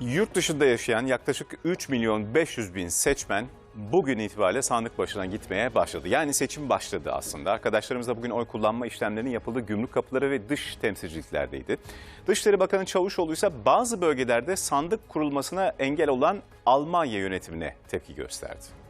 Yurt dışında yaşayan yaklaşık 3 milyon 500 bin seçmen bugün itibariyle sandık başına gitmeye başladı. Yani seçim başladı aslında. Arkadaşlarımız da bugün oy kullanma işlemlerinin yapıldığı gümrük kapıları ve dış temsilciliklerdeydi. Dışişleri Bakanı Çavuşoğlu ise bazı bölgelerde sandık kurulmasına engel olan Almanya yönetimine tepki gösterdi.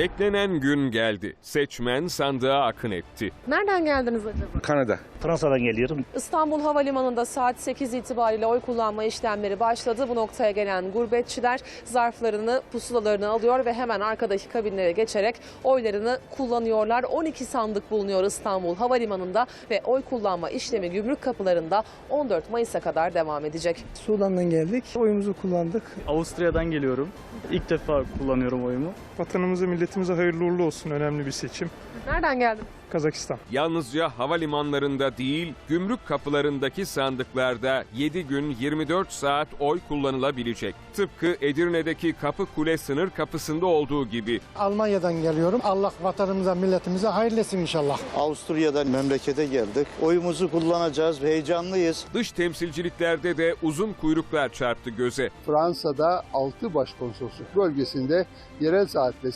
Beklenen gün geldi. Seçmen sandığa akın etti. Nereden geldiniz acaba? Kanada. Fransa'dan geliyorum. İstanbul Havalimanı'nda saat 8 itibariyle oy kullanma işlemleri başladı. Bu noktaya gelen gurbetçiler zarflarını, pusulalarını alıyor ve hemen arkadaki kabinlere geçerek oylarını kullanıyorlar. 12 sandık bulunuyor İstanbul Havalimanı'nda ve oy kullanma işlemi gümrük kapılarında 14 Mayıs'a kadar devam edecek. Sudan'dan geldik. Oyumuzu kullandık. Avusturya'dan geliyorum. İlk defa kullanıyorum oyumu. Vatanımıza, milletimize hayırlı uğurlu olsun. Önemli bir seçim. Nereden geldin? Kazakistan. Yalnızca havalimanlarında değil, gümrük kapılarındaki sandıklarda 7 gün 24 saat oy kullanılabilecek. Tıpkı Edirne'deki Kapı Kule sınır kapısında olduğu gibi. Almanya'dan geliyorum. Allah vatanımıza, milletimize hayırlı etsin inşallah. Avusturya'dan memlekete geldik. Oyumuzu kullanacağız. Heyecanlıyız. Dış temsilciliklerde de uzun kuyruklar çarptı göze. Fransa'da 6 başkonsolosluk bölgesinde yerel saatle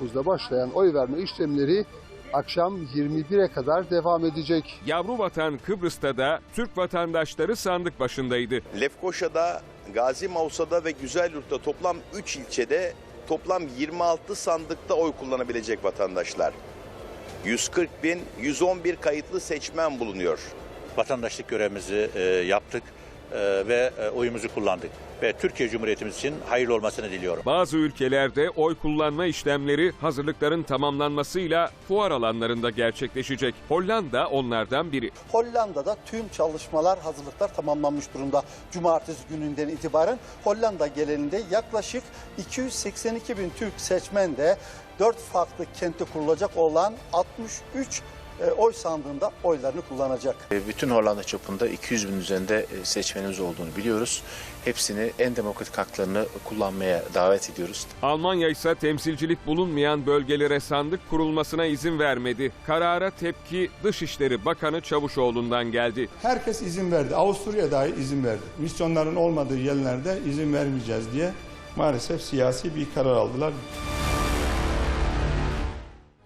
09'da başlayan oy verme işlemleri akşam 21'e kadar devam edecek. Yavru vatan Kıbrıs'ta da Türk vatandaşları sandık başındaydı. Lefkoşa'da, Gazi Mausa'da ve Güzelyurt'ta toplam 3 ilçede toplam 26 sandıkta oy kullanabilecek vatandaşlar. 140 bin 111 kayıtlı seçmen bulunuyor. vatandaşlık görevimizi e, yaptık ve e, oyumuzu kullandık. Ve Türkiye Cumhuriyetimiz için hayırlı olmasını diliyorum. Bazı ülkelerde oy kullanma işlemleri hazırlıkların tamamlanmasıyla fuar alanlarında gerçekleşecek. Hollanda onlardan biri. Hollanda'da tüm çalışmalar, hazırlıklar tamamlanmış durumda. Cumartesi gününden itibaren Hollanda geleninde yaklaşık 282 bin Türk seçmen de 4 farklı kentte kurulacak olan 63 e, oy sandığında oylarını kullanacak. Bütün Hollanda çapında 200 bin üzerinde e, seçmenimiz olduğunu biliyoruz. Hepsini en demokratik haklarını kullanmaya davet ediyoruz. Almanya ise temsilcilik bulunmayan bölgelere sandık kurulmasına izin vermedi. Karara tepki Dışişleri Bakanı Çavuşoğlu'ndan geldi. Herkes izin verdi. Avusturya dahi izin verdi. Misyonların olmadığı yerlerde izin vermeyeceğiz diye maalesef siyasi bir karar aldılar.